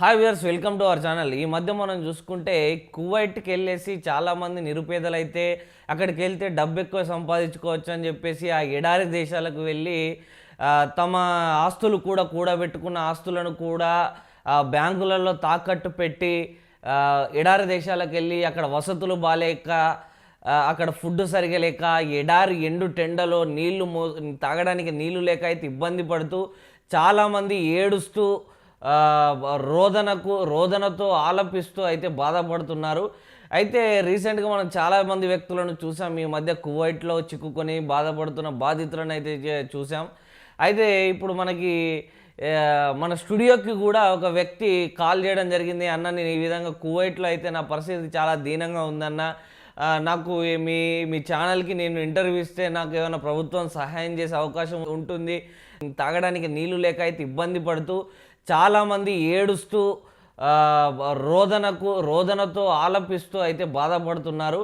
Hi viewers welcome to our channel ఈ మధ్య మనం చూసుకుంటే కువైట్కి వెళ్ళేసి చాలామంది నిరుపేదలు అయితే అక్కడికి వెళ్తే డబ్బు ఎక్కువ సంపాదించుకోవచ్చు అని చెప్పేసి ఆ ఎడారి దేశాలకు వెళ్ళి తమ ఆస్తులు కూడా కూడబెట్టుకున్న ఆస్తులను కూడా బ్యాంకులలో తాకట్టు పెట్టి ఎడారి దేశాలకు వెళ్ళి అక్కడ వసతులు బాలేక అక్కడ ఫుడ్ సరిగా లేక ఎడారి ఎండు టెండలో నీళ్ళు మో తాగడానికి నీళ్ళు లేక అయితే ఇబ్బంది పడుతూ చాలామంది ఏడుస్తూ రోదనకు రోదనతో ఆలపిస్తూ అయితే బాధపడుతున్నారు. అయితే రీసెంట్గా మనం చాలామంది వ్యక్తులను చూసాం. ఈ మధ్య కువైట్లో చిక్కుకొని బాధపడుతున్న బాధితులను అయితే చూసాం. అయితే ఇప్పుడు మనకి మన స్టూడియోకి కూడా ఒక వ్యక్తి కాల్ చేయడం జరిగింది. అన్న నేను ఈ విధంగా కువైట్లో అయితే నా పరిస్థితి చాలా దీనంగా ఉందన్న. నాకు మీ మీ ఛానల్కి నేను ఇంటర్వ్యూ ఇస్తే నాకు ఏమైనా ప్రభుత్వం సహాయం చేసే అవకాశం ఉంటుంది. తాగడానికి నీళ్ళు లేక అయితే ఇబ్బంది పడుతూ చాలామంది ఏడుస్తూ రోదనకు రోదనతో ఆలపిస్తూ అయితే బాధపడుతున్నారు.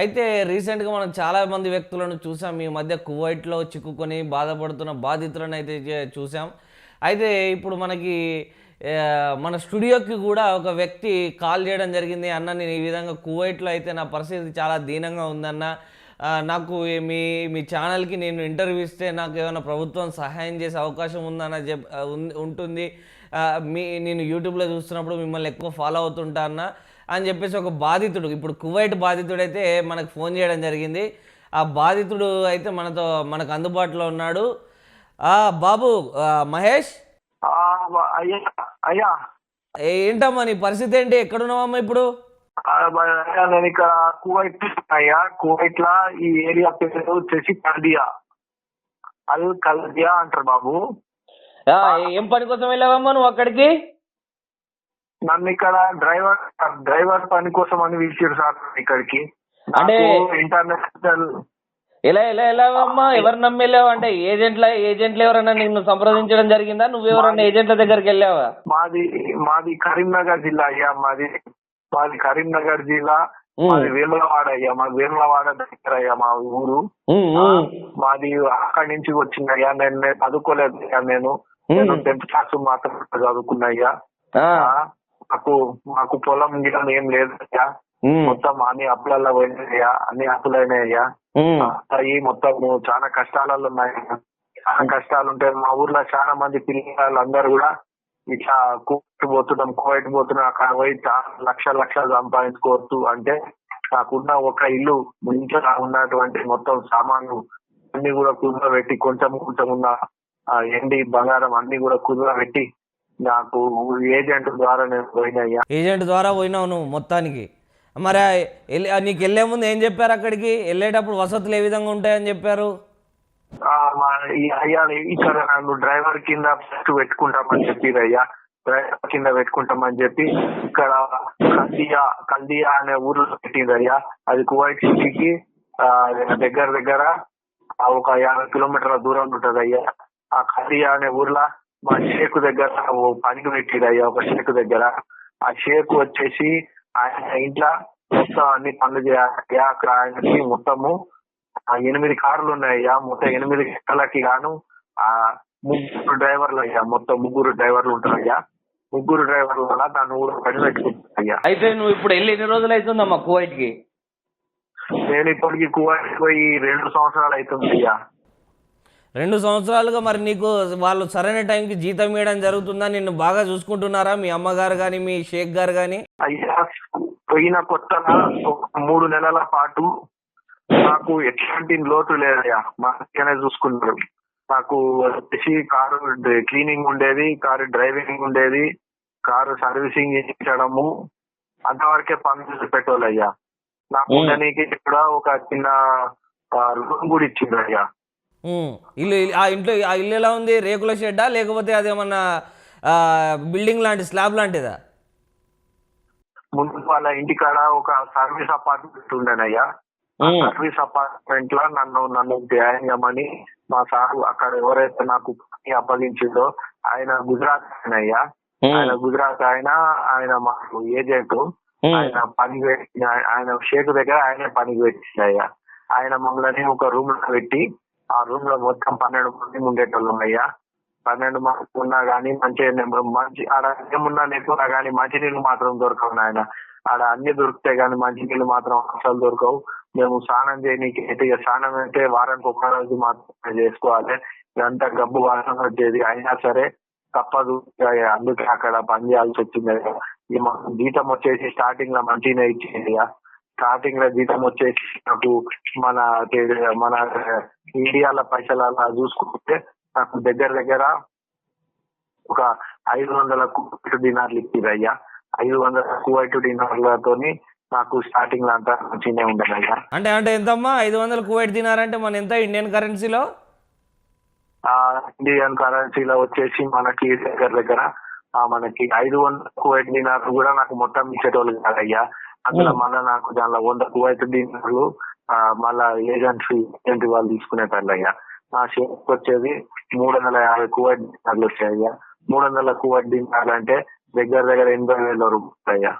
అయితే రీసెంట్గా మనం చాలామంది వ్యక్తులను చూసాం. ఈ మధ్య కువైట్లో చిక్కుకొని బాధపడుతున్న బాధితులను అయితే చూసాం. అయితే ఇప్పుడు మనకి మన స్టూడియోకి కూడా ఒక వ్యక్తి కాల్ చేయడం జరిగింది. అన్న నేను ఈ విధంగా కువైట్లో అయితే నా పరిస్థితి చాలా దీనంగా ఉందన్న. నాకు మీ మీ ఛానల్కి నేను ఇంటర్వ్యూ ఇస్తే నాకు ఏమైనా ప్రభుత్వం సహాయం చేసే అవకాశం ఉందన్న చెప్ ఉంటుంది. మీ నేను యూట్యూబ్లో చూస్తున్నప్పుడు మిమ్మల్ని ఎక్కువ ఫాలో అవుతుంటా అన్న అని చెప్పేసి ఒక బాధితుడు ఇప్పుడు కువైట్ బాధితుడు అయితే మనకు ఫోన్ చేయడం జరిగింది. ఆ బాధితుడు అయితే మనతో మనకు అందుబాటులో ఉన్నాడు. ఆ, బాబు మహేష్? అయ్యా ఏంటమ్మా నీ పరిస్థితి ఏంటి? ఎక్కడున్నావమ్మా ఇప్పుడు? నేను ఇక్కడ కువైట్ అయ్యా. కువైట్ లా ఈ ఏరియా పేరు వచ్చేసి కల్దియా. అల్ కల్దియా అంటారు బాబు. ఏం పని కోసం వెళ్ళావమ్మా నువ్వు అక్కడికి? నన్ను ఇక్కడ డ్రైవర్ డ్రైవర్ పని కోసం అని పిలిచారు సార్ ఇక్కడికి. అంటే- ఇంటర్నేషనల్ ఎలా ఎలా వెళ్ళావమ్మా? ఎవరు నమ్మి వెళ్ళావు? అంటే ఏజెంట్ల ఏజెంట్లు ఎవరన్నా నిన్ను సంప్రదించడం జరిగిందా? నువ్వు ఎవరన్నా ఏజెంట్ల దగ్గరికి వెళ్ళావా? మాది మాది కరీంనగర్ జిల్లా అయ్యా మాది. మాది కరీంనగర్ జిల్లా. మాది వేములవాడ అయ్యా. మాది వేములవాడ దగ్గర అయ్యా మా ఊరు. మాది అక్కడి నుంచి వచ్చిందయ్యా నేను నేను చదువుకోలేదు నేను. నేను. టెన్త్ క్లాస్ మాత్రం చదువుకున్నాయ్యా మాకు మాకు పొలం గిలం ఏం లేదు అయ్యా ఉమ్, మొత్తం అన్ని అప్పులలో పోయినాయ్యా అన్ని అప్పులైనాయ్యా. అయ్యి మొత్తం చాలా కష్టాలలో ఉన్నాయి చాలా కష్టాలు ఉంటాయి మా ఊర్లో చాలా మంది పిల్లలు అందరూ కూడా ఇట్లా కువైట్ పోతున్నాం కువైట్ పోతున్నాం అక్కడ పోయి చాలా లక్షల లక్షలు సంపాదించుకోవచ్చు అంటే నాకున్న ఒక ఇల్లు ఇంట్లో ఉన్నటువంటి మొత్తం సామాన్లు అన్ని కూడా కుదువ పెట్టి కొంచెం కొంచెం ఉన్న ఆ, ఎండి బంగారం అన్ని కూడా కుదువ పెట్టి నాకు ఏజెంట్ ద్వారా నేను పోయినయ్యా ఏజెంట్ ద్వారా పోయినావు నువ్వు మొత్తానికి. మరి నీకు వెళ్ళే ముందు ఏం చెప్పారు అక్కడికి? వెళ్ళేటప్పుడు వసతులు ఏ విధంగా ఉంటాయని చెప్పారు? ఆ, మా ఈ అయ్యా ఇక్కడ నన్ను డ్రైవర్ కింద ఫస్ట్ పెట్టుకుంటామని చెప్పి అయ్యా. డ్రైవర్ కింద పెట్టుకుంటామని చెప్పి ఇక్కడ కందియా కందియా అనే ఊర్లో పెట్టింది అయ్యా. అది కువైట్ సిటీకి ఆ, దగ్గర దగ్గర ఒక యాభై కిలోమీటర్ల దూరం ఉంటది అయ్యా ఆ కందియా అనే ఊర్లో మా షేక్ దగ్గర పనికి అయ్యా ఒక షేక్ దగ్గర. ఆ షేక్ వచ్చేసి ఆయన ఇంట్లో మొత్తం అన్ని పనులు చేయాలి అక్కడ ఆయనకి మొత్తము. ఆ ఎనిమిది కార్లు ఉన్నాయ్యా మొత్తం ఎనిమిది గంటలకి గాను ఆ ముగ్గురు డ్రైవర్లు అయ్యా మొత్తం ముగ్గురు డ్రైవర్లు ఉంటారయ్యా ముగ్గురు డ్రైవర్ల వల్ల దాన్ని ఊరు పని పెట్టుకుంటాయ్యా అయితే నువ్వు ఇప్పుడు వెళ్ళి ఎన్ని రోజులు అవుతుందమ్మా కువైట్కి? నేను ఇప్పటికి కువైట్ పోయి రెండు సంవత్సరాలు అవుతుంది అయ్యా. రెండు సంవత్సరాలుగా మరి నీకు వాళ్ళు సరైన టైంకి జీతం ఇవ్వడం జరుగుతుందా నిన్ను బాగా చూసుకుంటున్నారా? మీ అమ్మగారు కానీ మీ షేక్ గారు కానీ అయ్యా పోయిన కొత్తగా ఒక మూడు నెలల పాటు నాకు ఎట్లాంటి లోటు లేదయ్యా. మంచిగానే చూసుకున్నారు. నాకు వచ్చేసి కారు క్లీనింగ్ ఉండేది కారు డ్రైవింగ్ ఉండేది కారు సర్వీసింగ్ చేయించడము అంతవరకే పనులు పెట్టోళ్ళయ్యా నాకు మ్మ్. ఉండడానికి కూడా ఒక చిన్న రూమ్ కూడా ఇచ్చిండ్రు అయ్యా ఉమ్. ఇల్లు ఇల్లు- ఆ ఇంట్లో ఆ ఇల్లు ఎలా ఉంది? రేకుల షెడ్డా? లేకపోతే అదేమన్నా బిల్డింగ్ లాంటి స్లాబ్ లాంటిదా? ముందు వాళ్ళ ఇంటికాడ ఒక సర్వీస్ అపార్ట్మెంట్ ఉండేనయ్యా. సర్వీస్ అపార్ట్మెంట్లో నన్ను నన్ను జాయిన్ చేయమని మా సార్ అక్కడ ఎవరైతే నాకు పని అప్పగించిందో ఆయన గుజరాత్ ఆయన అయ్యా ఆయన గుజరాత్ ఆయన ఆయన మాకు ఏజెంట్. ఆయన పని ఆయన షేక్ దగ్గర ఆయన పనికి పెట్టింది అయ్యా ఆయన మమ్మల్ని ఒక రూమ్లో పెట్టి ఆ రూమ్లో మొత్తం పన్నెండు మంది ఉండేటోళ్ళం అయ్యా. పన్నెండు మంది ఉన్నా గానీ మంచి మంచి ఆడ ఏమున్నా లేకున్నా గానీ మంచినీళ్ళు మాత్రం దొరకవు నాయన. ఆడ అన్ని దొరుకుతాయి కానీ మంచినీళ్ళు మాత్రం అసలు దొరకవు. మేము స్నానం చేయనీకి అయితే ఇక స్నానం అయితే వారానికి ఒక రోజు మాత్రమే చేసుకోవాలి. ఇదంతా గబ్బు వాసన వచ్చేది అయినా సరే తప్పదు. అందుకే అక్కడ పని చేయాల్సి వచ్చింది ఈ మాకు జీతం వచ్చేసి స్టార్టింగ్లో మంచిగా ఇచ్చేది ఇక. స్టార్టింగ్లో జీతం వచ్చేసి నాకు మన మన ఇండియాల పైసలు అలా చూసుకుంటే నాకు దగ్గర దగ్గర ఒక ఐదు వందల కువైట్ డినార్లు ఇచ్చింది అయ్యా. ఐదు వందల కువైట్ డినార్లతోని నాకు స్టార్టింగ్లో అంతా మంచిగానే ఉండదు అయ్యా. అంటే అంటే ఎంతమ్మా? ఐదు వందలు కువైట్ తినారంటే మన ఎంత? ఇండియన్ కరెన్సీలో? ఆ ఇండియన్ కరెన్సీలో వచ్చేసి మనకి దగ్గర దగ్గర మనకి ఐదు వందల కువైట్ డినార్లు కూడా నాకు మొత్తం ఇచ్చేటోళ్ళు కాదయ్యా. అందులో మళ్ళీ నాకు దానిలో వంద కువైట్ ఆ, మళ్ళా ఏజెన్సీ ఏజెంట్ వాళ్ళు తీసుకునేటోళ్ళు అయ్యా. నా షేప్ వచ్చేది మూడు వందల యాభై కువైట్ డినార్లు వచ్చాయ్యా మూడు వందల కువైట్ డినార్లు అంటే దగ్గర దగ్గర ఎనభై వేల రూపాయలు అయ్యా.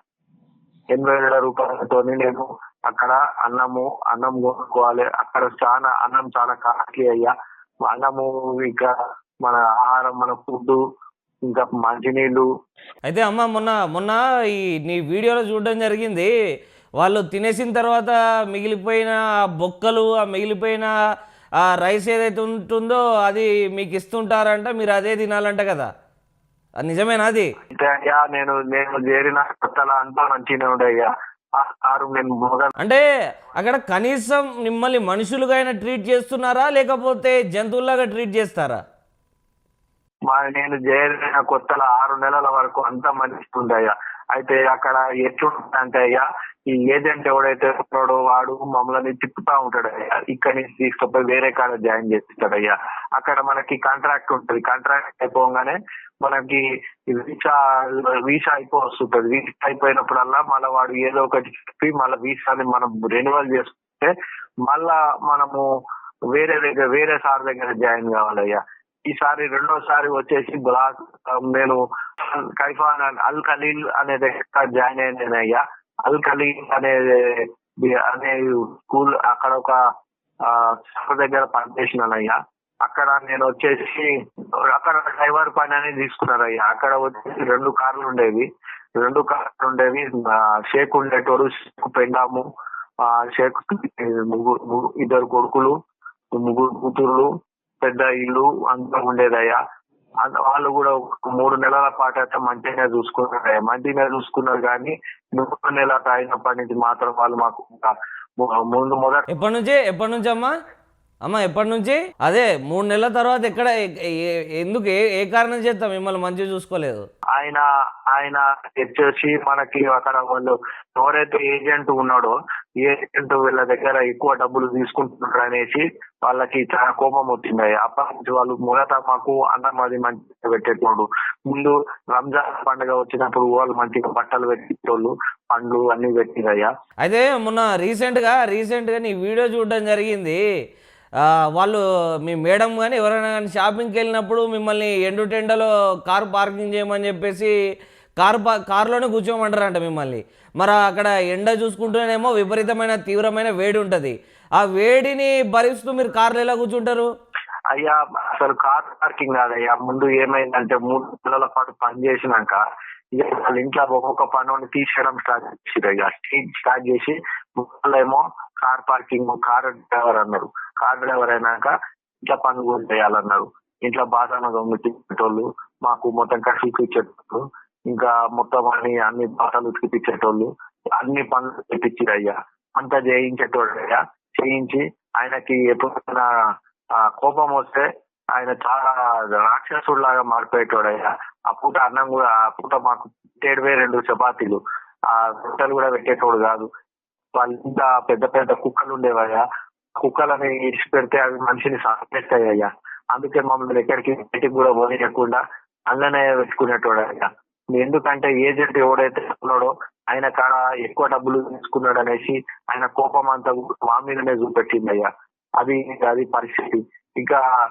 ఎనభై వేల రూపాయలతో నేను అక్కడ అన్నము అన్నం కొనుక్కోవాలి. అక్కడ చాలా అన్నం చాలా కాస్ట్లీ అయ్యా. అన్నము ఇంకా మన ఆహారం మన ఫుడ్ ఇంకా మంచినీళ్ళు. అయితే అమ్మ మొన్న మొన్న ఈ నీ వీడియోలో చూడడం జరిగింది. వాళ్ళు తినేసిన తర్వాత మిగిలిపోయిన ఆ బొక్కలు ఆ మిగిలిపోయిన ఆ రైస్ ఏదైతే ఉంటుందో అది మీకు ఇస్తుంటారంట మీరు అదే తినాలంట కదా? అది నిజమేనా అది? అయ్యా నేను నేను చేరిన కొత్తలో అంతా మంచిగానే ఉండే అయ్యా. ఆ ఆరు నేను మొగ అంటే అక్కడ కనీసం మిమ్మల్ని మనుషులుగా అయినా ట్రీట్ చేస్తున్నారా? లేకపోతే జంతువులాగా ట్రీట్ చేస్తారా? మా నేను చేరిన కొత్తలో ఆరు నెలల వరకు అంతా మంచిగా అయ్యా. అయితే అక్కడ ఎట్లుంటుందంటే అయ్యా ఈ ఏజెంట్ ఎవడైతే ఉన్నాడో వాడు మమ్మల్ని తిప్పుతా ఉంటాడు అయ్యా. ఇక్కడి నుంచి తీసుకుపోయి వేరే కాడ జాయిన్ చేస్తాడు అయ్యా. అక్కడ మనకి కాంట్రాక్ట్ ఉంటుంది. కాంట్రాక్ట్ అయిపోగానే మనకి వీసా వీసా అయిపో వస్తుంటది. వీసా అయిపోయినప్పుడల్లా మళ్ళీ వాడు ఏదో ఒకటి చెప్పి మళ్ళీ వీసాని మనం రెన్యువల్ చేసుకుంటే మళ్ళా మనము వేరే దగ్గర వేరే సార్ దగ్గర జాయిన్ కావాలయ్యా. ఈసారి రెండోసారి వచ్చేసి బ్లాక్ నేను కైఫాన్ అల్ ఖలీల్ అనే దగ్గర జాయిన్ అయినాయ్యా అల్ ఖలీల్ అనే అనే స్కూల్ అక్కడ ఒక సార్ దగ్గర పనిచేసినానయ్యా. అక్కడ నేను వచ్చేసి అక్కడ డ్రైవర్ పని అనేది తీసుకున్నారయ్యా. అక్కడ వచ్చేసి రెండు కార్లు ఉండేవి. రెండు కార్లు ఉండేవి షేక్ ఉండేటోడు షేక్ పెండాము షేక్ ముగ్గురు ఇద్దరు కొడుకులు ముగ్గురు కూతుర్లు పెద్ద ఇల్లు అంతా ఉండేదయ్యా. వాళ్ళు కూడా ఒక మూడు నెలల పాటు అయితే మంచిగా చూసుకున్నారయ్యా. మంచిగా చూసుకున్నారు కానీ మూడు నెల అయినప్పటి నుంచి మాత్రం వాళ్ళు మాకు ముందు మొదటి ఎప్పటి నుంచి ఎప్పటి నుంచి అమ్మా అమ్మ ఎప్పటి నుంచి? అదే మూడు నెలల తర్వాత ఎక్కడ ఎందుకు ఏ ఏ కారణం చేత మిమ్మల్ని మంచిగా చూసుకోలేదు? ఆయన ఆయన వచ్చేసి మనకి అక్కడ వాళ్ళు ఎవరైతే ఏజెంట్ ఉన్నాడో ఏజెంట్ వీళ్ళ దగ్గర ఎక్కువ డబ్బులు తీసుకుంటున్నారు అనేసి వాళ్ళకి చాలా కోపం వచ్చింది. అప్పటి నుంచి వాళ్ళు మొదట మాకు అన్నం అది మంచిగా పెట్టేటోడు ముందు రంజాన్ పండుగ వచ్చినప్పుడు వాళ్ళు మంచిగా బట్టలు పెట్టేటోళ్ళు పండ్లు అన్ని పెట్టిరయ్యా. అయితే మొన్న రీసెంట్గా రీసెంట్గా నీ వీడియో చూడడం జరిగింది. వాళ్ళు మీ మేడం కానీ ఎవరైనా కానీ షాపింగ్కి వెళ్ళినప్పుడు మిమ్మల్ని ఎండు టెండలో కారు పార్కింగ్ చేయమని చెప్పేసి కార్ పా కారులోనే కూర్చోమంటారంట మిమ్మల్ని. మరి అక్కడ ఎండ చూసుకుంటూనేమో విపరీతమైన తీవ్రమైన వేడి ఉంటుంది. ఆ వేడిని భరిస్తూ మీరు కార్లో ఎలా కూర్చుంటారు? అయ్యా అసలు కార్ పార్కింగ్ కాదయ్యా. ముందు ఏమైందంటే మూడు నెలల పాటు పని చేసినాక ఇక వాళ్ళ ఇంట్లో ఒక్కొక్క పనుని తీసేయడం స్టార్ట్ చేసి అయ్యా. స్టార్ట్ చేసి ఏమో కార్ పార్కింగ్ కార్ డ్రైవర్ అన్నారు. కార్ డ్రైవర్ అయినాక ఇంట్లో పనులు కూడా చేయాలన్నారు. ఇంట్లో బాధాన దొంగతించేటోళ్ళు మాకు మొత్తం కసికి ఇచ్చేటోళ్ళు ఇంకా మొత్తం అన్ని అన్ని బాసలు ఉతికిపించేటోళ్ళు అన్ని పనులు తెప్పించిరు అయ్యా అంతా చేయించేటోళ్ళు అయ్యా చేయించి ఆయనకి ఎప్పుడైనా కోపం వస్తే ఆయన చాలా రాక్షసుడిలాగా మారిపోయేటోడయ్యా. ఆ పూట అన్నం కూడా ఆ పూట మాకు పెట్టేడువే రెండు చపాతీలు. ఆ రొట్టెలు కూడా పెట్టేటోడు కాదు. వాళ్ళు ఇంకా పెద్ద పెద్ద కుక్కలు ఉండేవయ్యా. కుక్కలని ఇడిచి పెడితే అవి మనిషిని సాగేస్తాయ్యా అందుకే మమ్మల్ని ఎక్కడికి బయటికి కూడా పోనీయకుండా అందులోనే పెట్టుకునేటోడయ్యా ఎందుకంటే ఏజెంట్ ఎవడైతే ఉన్నాడో ఆయన కాడ ఎక్కువ డబ్బులు తీసుకున్నాడు అనేసి ఆయన కోపం అంతా మా మీదనే చూపెట్టింది అయ్యా. అది అది పరిస్థితి. ఇంకా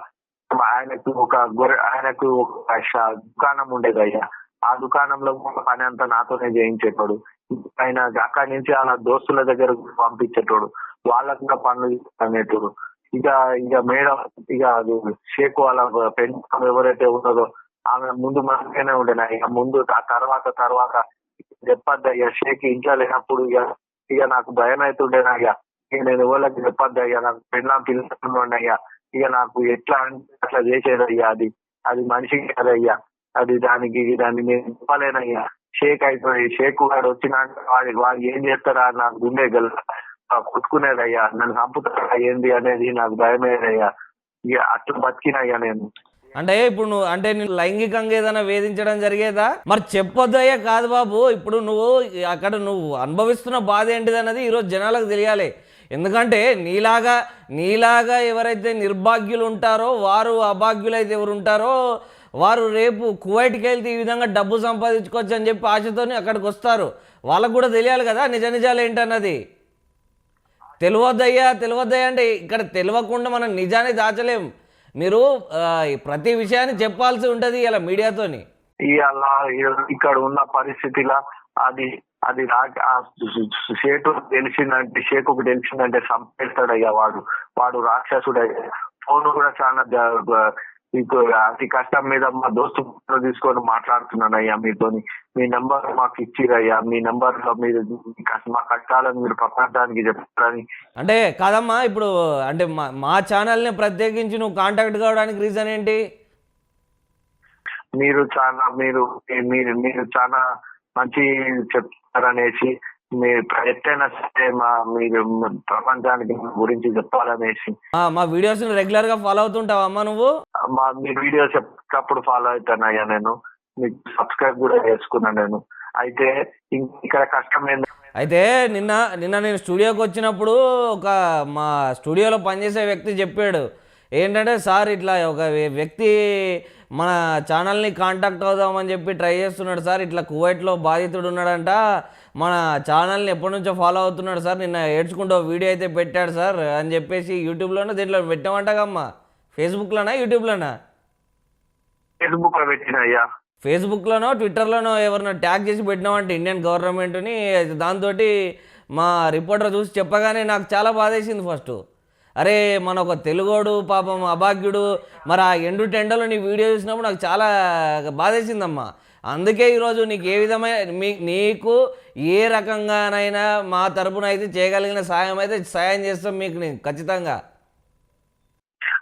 ఆయనకు ఒక గొర్రె ఆయనకు ఒక దుకాణం ఉండేది అయ్యా. ఆ దుకాణంలో కూడా పని అంతా నాతోనే చేయించేటోడు. ఆయన అక్కడి నుంచి అలా దోస్తుల దగ్గర పంపించేటోడు. వాళ్ళకు కూడా పనులు అనేటప్పుడు ఇక ఇక మేడం ఇక అది షేక్ వాళ్ళ పెన్షన్ ఎవరైతే ఉన్నదో ఆమె ముందు మనకైనా ఉండేనా? ఇక ముందు ఆ తర్వాత తర్వాత చెప్పద్దు అయ్యా షేక్ ఇంట్లో లేనప్పుడు ఇక ఇక నాకు భయం అవుతుండేనా ఇక ఇక నేను ఎవరికి చెప్పద్దు అయ్యా నాకు పెళ్ళం పిల్లలు అయ్యా. ఇక నాకు ఎట్లా అంటే అట్లా చేసేది అయ్యా అది. అది మనిషికి కదయ్యా అది దానికి దాన్ని నేను చెప్పలేనయ్యా షేక్ అయిపోయి షేక్ గారు వచ్చినాక వాడి వాడు ఏం చేస్తారా నాకు గుండె గల కొట్టుకునేదయ్యా నన్ను చంపుతా ఏంది అనేది నాకు భయమేదయ్యా. ఇక అట్లా బతికినయ్యా నేను. అంటే ఇప్పుడు నువ్వు అంటే నేను లైంగికంగా ఏదైనా వేధించడం జరిగేదా? మరి చెప్పొద్దయ్యా కాదు బాబు. ఇప్పుడు నువ్వు అక్కడ నువ్వు అనుభవిస్తున్న బాధ ఏంటిది అన్నది ఈరోజు జనాలకు తెలియాలి. ఎందుకంటే నీలాగా నీలాగా ఎవరైతే నిర్భాగ్యులు ఉంటారో వారు అభాగ్యులైతే ఎవరు ఉంటారో వారు రేపు కువైట్కి వెళ్తే ఈ విధంగా డబ్బు సంపాదించుకోవచ్చు అని చెప్పి ఆశతోని అక్కడికి వస్తారు. వాళ్ళకు కూడా తెలియాలి కదా నిజ నిజాలు ఏంటన్నది? తెలియద్దయ్యా తెలియద్దయ్యా అంటే ఇక్కడ తెలియకుండా మనం నిజాన్ని దాచలేం మీరు ప్రతి విషయాన్ని చెప్పాల్సి ఉంటుంది ఇలా మీడియాతోని. ఇవాళ ఇక్కడ ఉన్న పరిస్థితిలో అది అది రా- ఆ షేటు తెలిసిందంటే షేకు తెలిసిందంటే సంపేస్తాడయ్యా వాడు. వాడు రాక్షసుడయ్యా. ఫోన్ కూడా చాలా మీకు అతి కష్టం మీద మా దోస్తు తీసుకొని మాట్లాడుతున్నానయ్యా మీతోని. మీ నెంబర్ మాకు ఇచ్చిరయ్యా మీ నెంబర్లో మీరు మీ కష్ట- మా కష్టాలను మీరు ప్రపంచానికి చెప్తారని. అంటే కాదమ్మా ఇప్పుడు అంటే మా మా ఛానల్ని ప్రత్యేకించి నువ్వు కాంటాక్ట్ కావడానికి రీజన్ ఏంటి? మీరు చాలా మీరు మీరు మీరు చాలా మంచి చెప్తారనేసి ఎట్టైనా సరే మా మీరు ప్రపంచానికి గురించి చెప్పాలనేసి. మా వీడియోస్ని రెగ్యులర్గా ఫాలో అవుతుంటావా అమ్మా నువ్వు? మా మీ వీడియోస్ ఎప్పటికప్పుడు ఫాలో అవుతానయ్యా నేను? మీకు సబ్స్క్రైబ్ కూడా చేసుకున్నాను నేను. అయితే ఇక్కడ కష్టం ఏంటంటే అయితే నిన్న నిన్న నేను స్టూడియోకి వచ్చినప్పుడు ఒక మా స్టూడియోలో పనిచేసే వ్యక్తి చెప్పాడు. ఏంటంటే సార్ ఇట్లా ఒక వ్య- వ్యక్తి మన ఛానల్ని కాంటాక్ట్ అవుదామని చెప్పి ట్రై చేస్తున్నాడు సార్. ఇట్లా కువైట్లో బాధితుడు ఉన్నాడంట. మన ఛానల్ని ఎప్పటి నుంచో ఫాలో అవుతున్నాడు సార్ నిన్న ఏడ్చుకుంటూ వీడియో అయితే పెట్టాడు సార్ అని చెప్పేసి యూట్యూబ్లోనే దీంట్లో పెట్టామంటగమ్మా ఫేస్బుక్లోనా యూట్యూబ్లోనా? ఫేస్బుక్లో పెట్టిన అయ్యా. ఫేస్బుక్లోనో ట్విట్టర్లోనో ఎవరినో ట్యాగ్ చేసి పెట్టినామంటే ఇండియన్ గవర్నమెంట్ని. దాంతో మా రిపోర్టర్ చూసి చెప్పగానే నాకు చాలా బాధేసింది ఫస్ట్. అరే మన ఒక తెలుగోడు పాపం అభాగ్యుడు మరి ఆ ఎండు టెండలో నీ వీడియో చూసినప్పుడు నాకు చాలా బాధేసిందమ్మా. అందుకే ఈరోజు నీకు ఏ విధమైన మీ నీకు ఏ రకంగానైనా మా తరపున అయితే చేయగలిగిన సాయం అయితే సాయం చేస్తాం మీకు నేను ఖచ్చితంగా.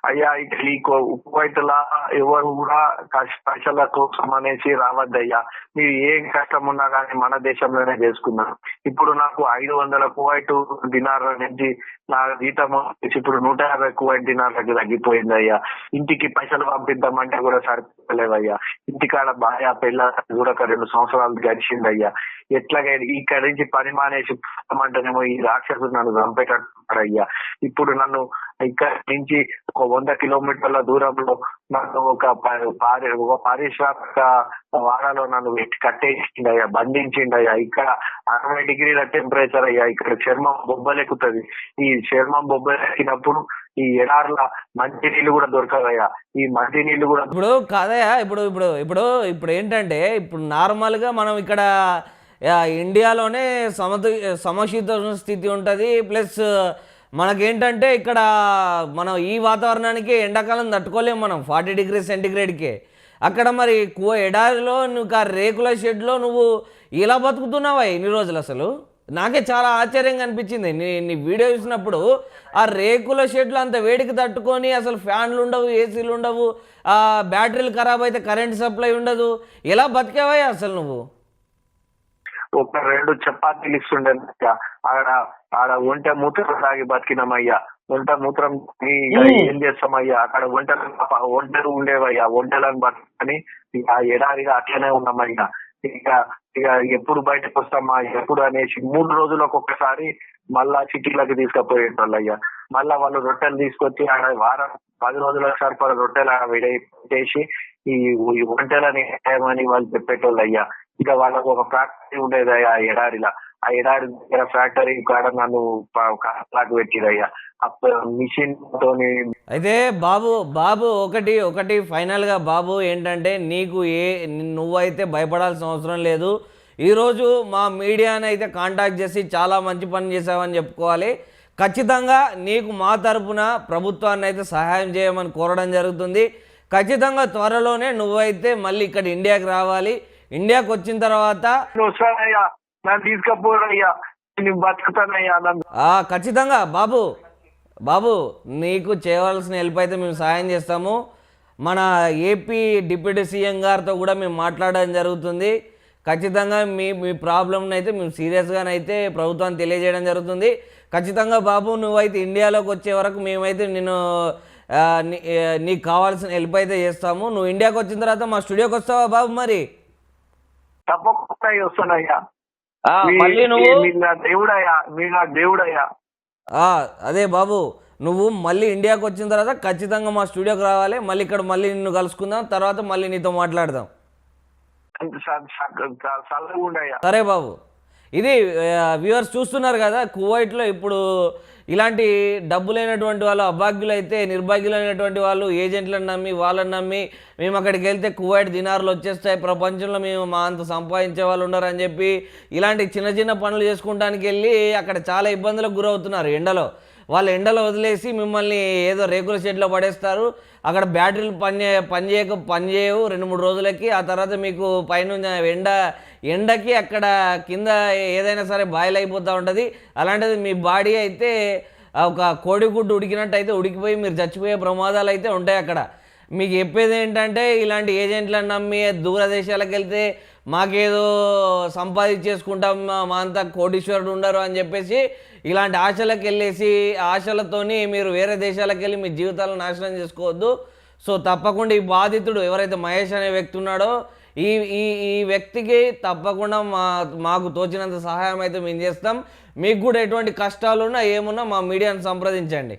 అయ్యా ఈ కువైట్లా ఎవరు కూడా కష్ట కోసం అనేసి రావద్దయ్యా. మీరు ఏం కష్టం ఉన్నా కానీ మన దేశంలోనే చేసుకున్నాను ఇప్పుడు నాకు ఐదు వందల కువైట్ దినార్ల నుంచి నా జీతం ఇప్పుడు నూట యాభై కువైట్ దినార్లకి తగ్గిపోయింది అయ్యా ఇంటికి పైసలు పంపిద్దామంటే కూడా సరిపోలేవయ్యా. ఇంటికాడ భార్య పిల్ల కూడా ఒక రెండు సంవత్సరాలు గడిచింది అయ్యా ఎట్లాగైనా ఇక్కడి నుంచి పని మానేసి పోతామంటేనేమో ఈ రాక్షసుడు నన్ను చంపేటట్టు అయ్యా ఇప్పుడు నన్ను ఇక్కడ నుంచి ఒక వంద కిలోమీటర్ల దూరంలో నన్ను ఒక పారి ఒక పారిశ్రామిక వాడాలో నన్ను పెట్టి కట్టేసిండయ్యా బంధించిండయ్యా ఇక్కడ అరవై డిగ్రీల టెంపరేచర్ అయ్యా ఇక్కడ చర్మం బొబ్బలెక్కుతుంది. ఈ చర్మం బొబ్బలెక్కినప్పుడు ఈ ఎడార్ల మంచి నీళ్ళు కూడా దొరకదయ్యా. ఈ మంచి నీళ్ళు కూడా ఇప్పుడు కాదయ్యా ఇప్పుడు ఇప్పుడు ఇప్పుడు ఇప్పుడు ఏంటంటే ఇప్పుడు నార్మల్గా మనం ఇక్కడ ఇండియాలోనే సమతు సమశీతోష్ణ స్థితి ఉంటుంది ప్లస్ మనకేంటంటే ఇక్కడ మనం ఈ వాతావరణానికి ఎండాకాలం తట్టుకోలేము మనం ఫార్టీ డిగ్రీ సెంటిగ్రేడ్కి. అక్కడ మరి కో ఎడారిలో నువ్వు ఆ రేకుల షెడ్లో నువ్వు ఇలా బతుకుతున్నావా ఎన్ని రోజులు అసలు? నాకే చాలా ఆశ్చర్యంగా అనిపించింది. నీ నీ వీడియో చూసినప్పుడు ఆ రేకుల షెడ్లు అంత వేడికి తట్టుకొని అసలు ఫ్యాన్లు ఉండవు ఏసీలు ఉండవు ఆ బ్యాటరీలు ఖరాబ్ అయితే కరెంట్ సప్లై ఉండదు. ఎలా బతికేవా అసలు నువ్వు? ఒక రెండు చపాతీలు ఇస్తుండే అక్కడ ఆడ ఒంటె మూత్రం తాగి బతికినామయ్యా. ఒంట మూత్రం ఏం చేస్తామయ్యా? అక్కడ ఒంటెలు ఒంటెలు ఉండేవయ్యా. ఒంటెలను బతుకని ఇక ఆ ఎడారిగా అట్లనే ఉన్నామయ్యా. ఇక ఇక ఎప్పుడు బయటకు వస్తామా? ఎప్పుడు అనేసి మూడు రోజులకు ఒక్కసారి మళ్ళా సిటీలకు తీసుకుపోయేటోళ్ళయ్యా. మళ్ళా వాళ్ళు రొట్టెలు తీసుకొచ్చి ఆడ వారం పది రోజులకు సరిపడ రొట్టెలు ఆడ విడేసి ఈ ఈ ఒంటెలని ఏమని వాళ్ళు చెప్పేటోళ్ళు అయ్యా ఇక వాళ్ళకు ఒక ఫ్యాక్టరీ ఉండేది ఆ ఎడారిలా. ఆ ఎడారి దగ్గర ఫ్యాక్టరీ కాడ నన్ను కాలాకు పెట్టిరయ్యా. అప్పుడు మిషన్ తోని అయితే బాబు బాబు ఒకటి ఒకటి ఫైనల్గా బాబు ఏంటంటే నీకు ఏ నువ్వైతే భయపడాల్సిన అవసరం లేదు. ఈరోజు మా మీడియాని అయితే కాంటాక్ట్ చేసి చాలా మంచి పని చేసావని చెప్పుకోవాలి. ఖచ్చితంగా నీకు మా తరపున ప్రభుత్వాన్ని అయితే సహాయం చేయమని కోరడం జరుగుతుంది. ఖచ్చితంగా త్వరలోనే నువ్వైతే మళ్ళీ ఇక్కడ ఇండియాకి రావాలి. ఇండియాకి వచ్చిన తర్వాత నన్ను తీసుకపోరయ్యా నేను బతుకుతానయ్యా నన్ను ఆ, ఖచ్చితంగా బాబు బాబు నీకు చేయవలసిన హెల్ప్ అయితే మేము సహాయం చేస్తాము. మన ఏపీ డిప్యూటీ సీఎం గారితో కూడా మేము మాట్లాడడం జరుగుతుంది. ఖచ్చితంగా మీ మీ ప్రాబ్లమ్ని అయితే మేము సీరియస్గానైతే ప్రభుత్వాన్ని తెలియజేయడం జరుగుతుంది. ఖచ్చితంగా బాబు నువ్వైతే ఇండియాలోకి వచ్చే వరకు మేమైతే నేను నీకు కావాల్సిన హెల్ప్ అయితే చేస్తాము. నువ్వు ఇండియాకి వచ్చిన తర్వాత మా స్టూడియోకి వస్తావా బాబు మరి? తప్పకుండా వస్తానయ్యా. మళ్ళీ నువ్వు మీరు నా దేవుడయ్యా మీరు నా దేవుడయ్యా. ఆ, అదే బాబు నువ్వు మళ్ళీ ఇండియాకి వచ్చిన తర్వాత ఖచ్చితంగా మా స్టూడియోకి రావాలి మళ్ళీ ఇక్కడ మళ్ళీ నిన్ను కలుసుకుందాం తర్వాత మళ్ళీ నీతో మాట్లాడదాం. సరే బాబు. ఇది వ్యూవర్స్ చూస్తున్నారు కదా కువైట్లో ఇప్పుడు ఇలాంటి డబ్బు లేనటువంటి వాళ్ళు అభాగ్యులైతే నిర్భాగ్యులైనటువంటి వాళ్ళు ఏజెంట్లను నమ్మి వాళ్ళని నమ్మి మేము అక్కడికి వెళ్తే కువైట్ దినార్లు వచ్చేస్తాయి ప్రపంచంలో మేము మా అంత సంపాదించే వాళ్ళు ఉండరు అని చెప్పి ఇలాంటి చిన్న చిన్న పనులు చేసుకుంటానికి వెళ్ళి అక్కడ చాలా ఇబ్బందులకు గురవుతున్నారు ఎండలో. వాళ్ళు ఎండలో వదిలేసి మిమ్మల్ని ఏదో రేకుల షెడ్లో పడేస్తారు. అక్కడ బ్యాటరీలు పని పనిచేయక పనిచేయవు పని చేయవు. రెండు మూడు రోజులకి ఆ తర్వాత మీకు పైన ఎండ ఎండకి అక్కడ కింద ఏదైనా సరే బాయిల్ అయిపోతూ ఉంటుంది. అలాంటిది మీ బాడీ అయితే ఒక కోడిగుడ్డు ఉడికినట్టు అయితే ఉడికిపోయి మీరు చచ్చిపోయే ప్రమాదాలు అయితే ఉంటాయి అక్కడ. మీకు చెప్పేది ఏంటంటే ఇలాంటి ఏజెంట్లను నమ్మి దూరదేశాలకు వెళ్తే మాకేదో సంపాదించేసుకుంటాం మా- అంతా కోటీశ్వరుడు ఉండరు అని చెప్పేసి ఇలాంటి ఆశలకు వెళ్ళేసి ఆశలతోని మీరు వేరే దేశాలకు వెళ్ళి మీ జీవితాలను నాశనం చేసుకోవద్దు. సో తప్పకుండా ఈ బాధితుడు ఎవరైతే మహేష్ అనే వ్యక్తి ఉన్నాడో ఈ ఈ ఈ వ్యక్తికి తప్పకుండా మా మాకు తోచినంత సహాయం అయితే మేము చేస్తాం. మీకు కూడా ఎటువంటి కష్టాలున్నా ఏమున్నా మా మీడియాను సంప్రదించండి.